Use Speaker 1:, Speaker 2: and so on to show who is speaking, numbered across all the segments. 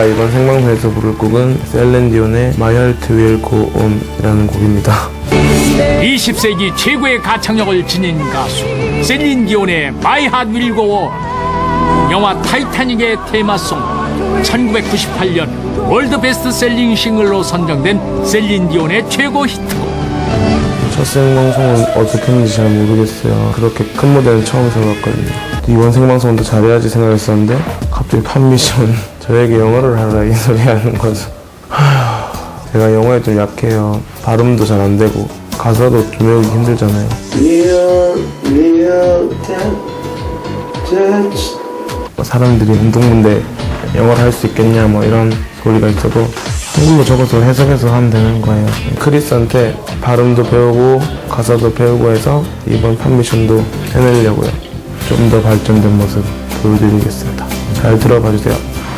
Speaker 1: 이번 생방송에서 부를 곡은 셀렌디온의 My Heart Will Go On이라는 곡입니다.
Speaker 2: 20세기 최고의 가창력을 지닌 가수 셀린 디온의 마이 핫 윌고 영화 타이타닉의 테마송 1998년 월드 베스트셀링 싱글로 선정된 셀린 디온의 최고 히트곡
Speaker 1: 첫 생방송은 어떻게 했는지 잘 모르겠어요. 그렇게 큰 무대는 처음 서봤거든요. 이번 생방송도 잘해야지 생각했었는데 갑자기 판 미션 저에게 영어를 하라 이 소리 하는 거죠. 제가 영어에 좀 약해요. 발음도 잘 안 되고 가사도 좀 외우기 힘들잖아요. 뭐 사람들이 운동문대 영어를 할 수 있겠냐 뭐 이런 소리가 있어도 한글로 적어서 해석해서 하면 되는 거예요. 크리스한테 발음도 배우고 가사도 배우고 해서 이번 판미션도 해내려고요. 좀 더 발전된 모습 보여드리겠습니다. 잘 들어봐 주세요.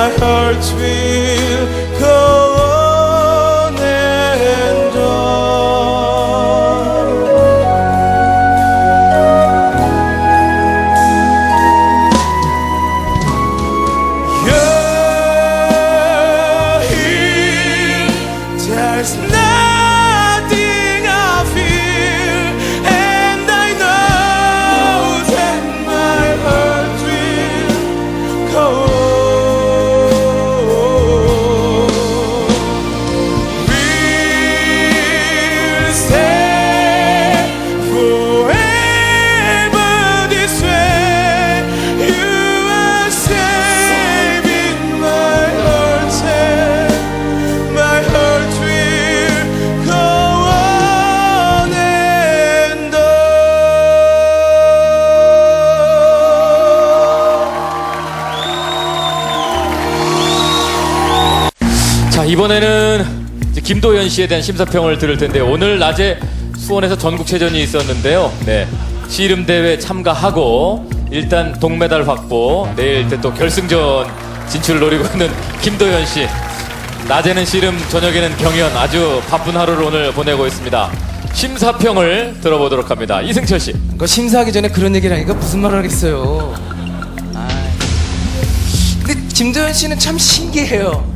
Speaker 3: My hearts will.
Speaker 4: 이번에는 김도현 씨에 대한 심사평을 들을 텐데 오늘 낮에 수원에서 전국체전이 있었는데요. 네 씨름 대회 참가하고 일단 동메달 확보 내일 또 결승전 진출을 노리고 있는 김도현 씨. 낮에는 씨름 저녁에는 경연 아주 바쁜 하루를 오늘 보내고 있습니다. 심사평을 들어보도록 합니다. 이승철 씨.
Speaker 5: 그 심사하기 전에 그런 얘기를 하니까 무슨 말을 하겠어요. 아. 근데 김도현 씨는 참 신기해요.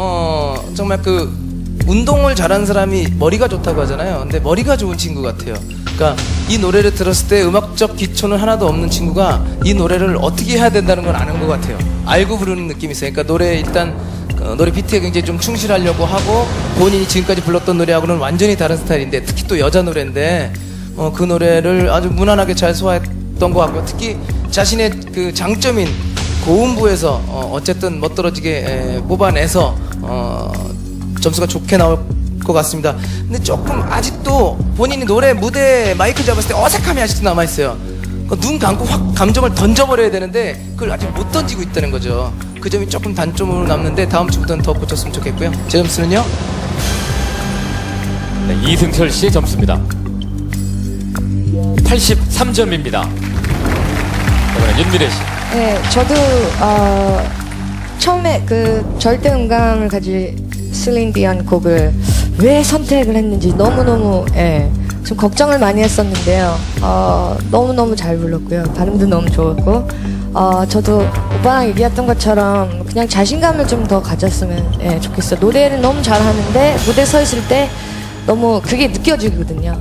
Speaker 5: 어 정말 그 운동을 잘하는 사람이 머리가 좋다고 하잖아요. 근데 머리가 좋은 친구 같아요. 그러니까 이 노래를 들었을 때 음악적 기초는 하나도 없는 친구가 이 노래를 어떻게 해야 된다는 걸 아는 것 같아요. 알고 부르는 느낌이 있어요. 그러니까 노래 일단 어, 노래 비트에 굉장히 좀 충실하려고 하고 본인이 지금까지 불렀던 노래하고는 완전히 다른 스타일인데 특히 또 여자 노래인데 어, 그 노래를 아주 무난하게 잘 소화했던 것 같고 특히 자신의 그 장점인 고음부에서 어, 어쨌든 멋들어지게 에, 뽑아내서 어, 점수가 좋게 나올 것 같습니다. 근데 조금 아직도 본인이 노래 무대 마이크 잡았을 때 어색함이 아직도 남아 있어요. 눈 감고 확 감정을 던져버려야 되는데 그걸 아직 못 던지고 있다는 거죠. 그 점이 조금 단점으로 남는데 다음 주부터는 더 고쳤으면 좋겠고요. 제 점수는요?
Speaker 4: 네, 이승철 씨의 점수입니다. 83점입니다. 이번엔 윤미래 씨.
Speaker 6: 네, 저도 어, 처음에 그 절대 음감을 가진 슬린 디언 곡을 왜 선택을 했는지 너무너무 예, 좀 걱정을 많이 했었는데요. 어, 너무너무 잘 불렀고요. 발음도 너무 좋았고 어, 저도 오빠랑 얘기했던 것처럼 그냥 자신감을 좀 더 가졌으면 예, 좋겠어요. 노래를 너무 잘하는데 무대 서 있을 때 너무 그게 느껴지거든요.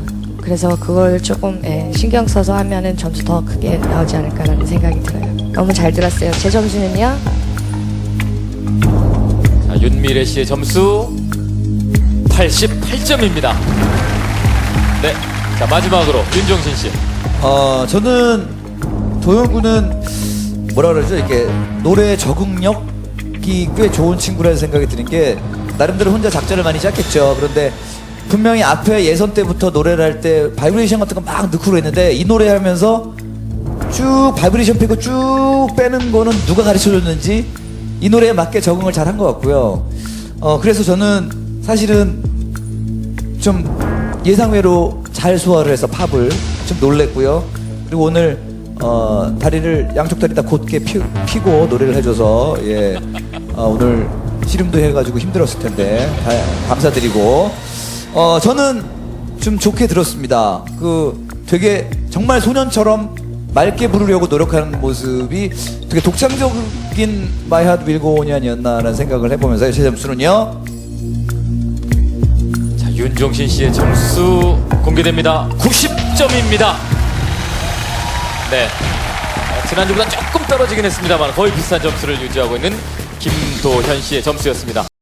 Speaker 6: 그래서 그걸 조금 예, 신경 써서 하면은 점수 더 크게 나오지 않을까라는 생각이 들어요. 너무 잘 들었어요. 제 점수는요?
Speaker 4: 자, 윤미래 씨의 점수 88점입니다. 네. 자, 마지막으로 윤종신 씨.
Speaker 7: 어, 저는 도영군은 뭐라 그러죠? 이렇게 노래 적응력이 꽤 좋은 친구라는 생각이 드는 게 나름대로 혼자 작전을 많이 짰겠죠. 그런데 분명히 앞에 예선 때부터 노래를 할 때 바이브레이션 같은 거 막 넣고 그랬는데 이 노래 하면서 쭉 바이브레이션 빼고 쭉 빼는 거는 누가 가르쳐 줬는지 이 노래에 맞게 적응을 잘 한 것 같고요. 어, 그래서 저는 사실은 좀 예상외로 잘 소화를 해서 팝을 좀 놀랬고요. 그리고 오늘 어, 다리를 양쪽 다리 다 곧게 피, 고 노래를 해줘서 예 어, 오늘 씨름도 해가지고 힘들었을 텐데 다, 감사드리고 어, 저는 좀 좋게 들었습니다. 그 되게 정말 소년처럼 맑게 부르려고 노력하는 모습이 되게 독창적인 마이 핫 윌고온이 아니었나라는 생각을 해보면서 제 점수는요.
Speaker 4: 자, 윤종신 씨의 점수 공개됩니다. 90점입니다. 네. 어, 지난주보다 조금 떨어지긴 했습니다만 거의 비슷한 점수를 유지하고 있는 김도현 씨의 점수였습니다.